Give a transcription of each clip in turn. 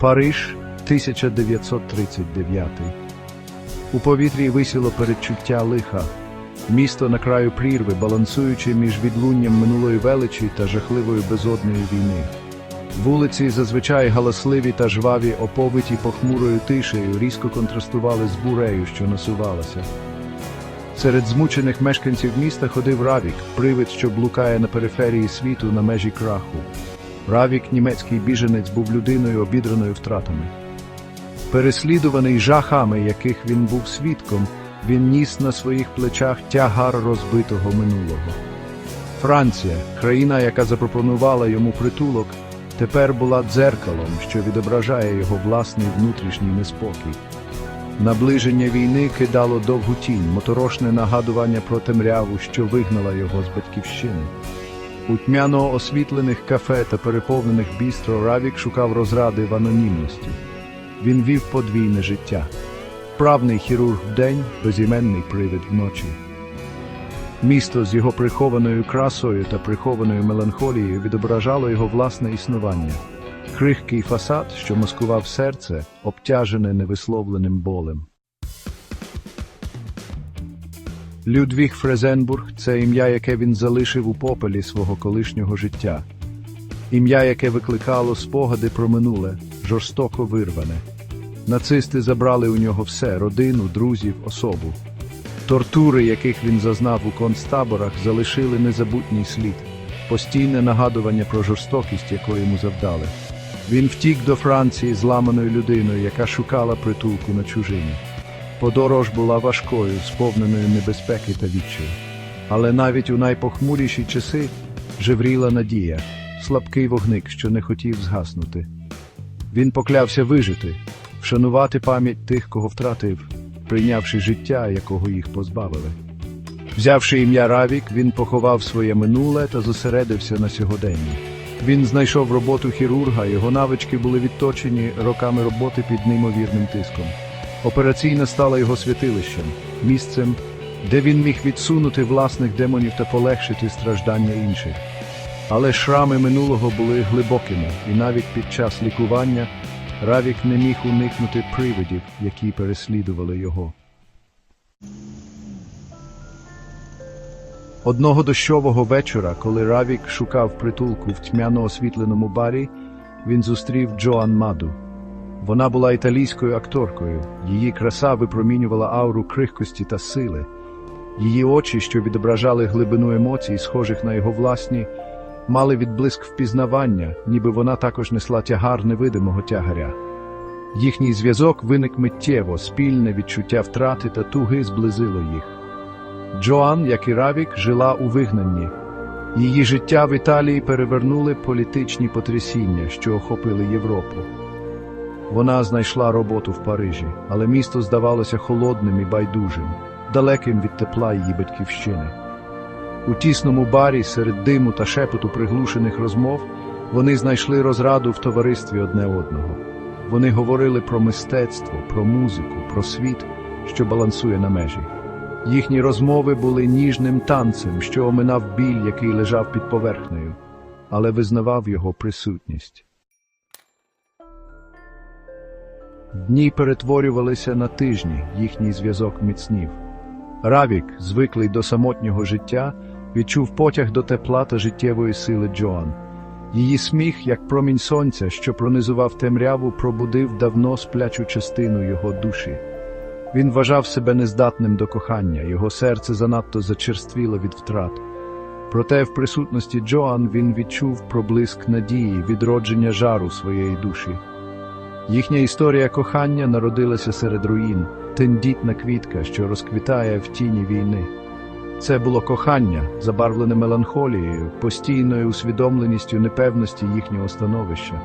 Париж, 1939. У повітрі висіло передчуття лиха. Місто на краю прірви, балансуючи між відлунням минулої величі та жахливою безодною війни. Вулиці, зазвичай галасливі та жваві, оповиті похмурою тишею, різко контрастували з бурею, що насувалася. Серед змучених мешканців міста ходив Равік, привид, що блукає на периферії світу на межі краху. Равік, німецький біженець, був людиною, обідраною втратами. Переслідуваний жахами, яких він був свідком, він ніс на своїх плечах тягар розбитого минулого. Франція, країна, яка запропонувала йому притулок, тепер була дзеркалом, що відображає його власний внутрішній неспокій. Наближення війни кидало довгу тінь, моторошне нагадування про темряву, що вигнала його з батьківщини. У тьмяно освітлених кафе та переповнених бістро Равік шукав розради в анонімності. Він вів подвійне життя. Правний хірург вдень, безіменний привид вночі. Місто з його прихованою красою та прихованою меланхолією відображало його власне існування. Крихкий фасад, що маскував серце, обтяжене невисловленим болем. Людвіг Фрезенбург це ім'я, яке він залишив у попелі свого колишнього життя. Ім'я, яке викликало спогади про минуле, жорстоко вирване. Нацисти забрали у нього все родину, друзів, особу. Тортури, яких він зазнав у концтаборах, залишили незабутній слід, постійне нагадування про жорстокість, яку йому завдали. Він втік до Франції зламаною людиною, яка шукала притулку на чужині. Подорож була важкою, сповненою небезпеки та відчаю. Але навіть у найпохмуріші часи жевріла надія, слабкий вогник, що не хотів згаснути. Він поклявся вижити, вшанувати пам'ять тих, кого втратив, прийнявши життя, якого їх позбавили. Взявши ім'я Равік, він поховав своє минуле та зосередився на сьогоденні. Він знайшов роботу хірурга, його навички були відточені роками роботи під неймовірним тиском. Операційна стала його святилищем, місцем, де він міг відсунути власних демонів та полегшити страждання інших. Але шрами минулого були глибокими, і навіть під час лікування Равік не міг уникнути привидів, які переслідували його. Одного дощового вечора, коли Равік шукав притулку в тьмяно освітленому барі, він зустрів Джоан Маду. Вона була італійською акторкою, її краса випромінювала ауру крихкості та сили. Її очі, що відображали глибину емоцій, схожих на його власні, мали відблиск впізнавання, ніби вона також несла тягар невидимого тягаря. Їхній зв'язок виник миттєво, спільне відчуття втрати та туги зблизило їх. Джоан, як і Равік, жила у вигнанні. Її життя в Італії перевернули політичні потрясіння, що охопили Європу. Вона знайшла роботу в Парижі, але місто здавалося холодним і байдужим, далеким від тепла її батьківщини. У тісному барі серед диму та шепоту приглушених розмов вони знайшли розраду в товаристві одне одного. Вони говорили про мистецтво, про музику, про світ, що балансує на межі. Їхні розмови були ніжним танцем, що оминав біль, який лежав під поверхнею, але визнавав його присутність. Дні перетворювалися на тижні, їхній зв'язок міцнів. Равік, звиклий до самотнього життя, відчув потяг до тепла та життєвої сили Джоан. Її сміх, як промінь сонця, що пронизував темряву, пробудив давно сплячу частину його душі. Він вважав себе нездатним до кохання, його серце занадто зачерствіло від втрат. Проте в присутності Джоан він відчув проблиск надії, відродження жару своєї душі. Їхня історія кохання народилася серед руїн, тендітна квітка, що розквітає в тіні війни. Це було кохання, забарвлене меланхолією, постійною усвідомленістю непевності їхнього становища.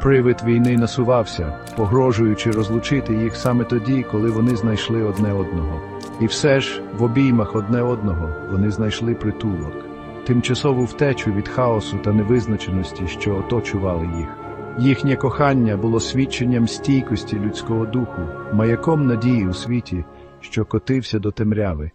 Привид війни насувався, погрожуючи розлучити їх саме тоді, коли вони знайшли одне одного. І все ж, в обіймах одне одного, вони знайшли притулок, тимчасову втечу від хаосу та невизначеності, що оточували їх. Їхнє кохання було свідченням стійкості людського духу, маяком надії у світі, що котився до темряви.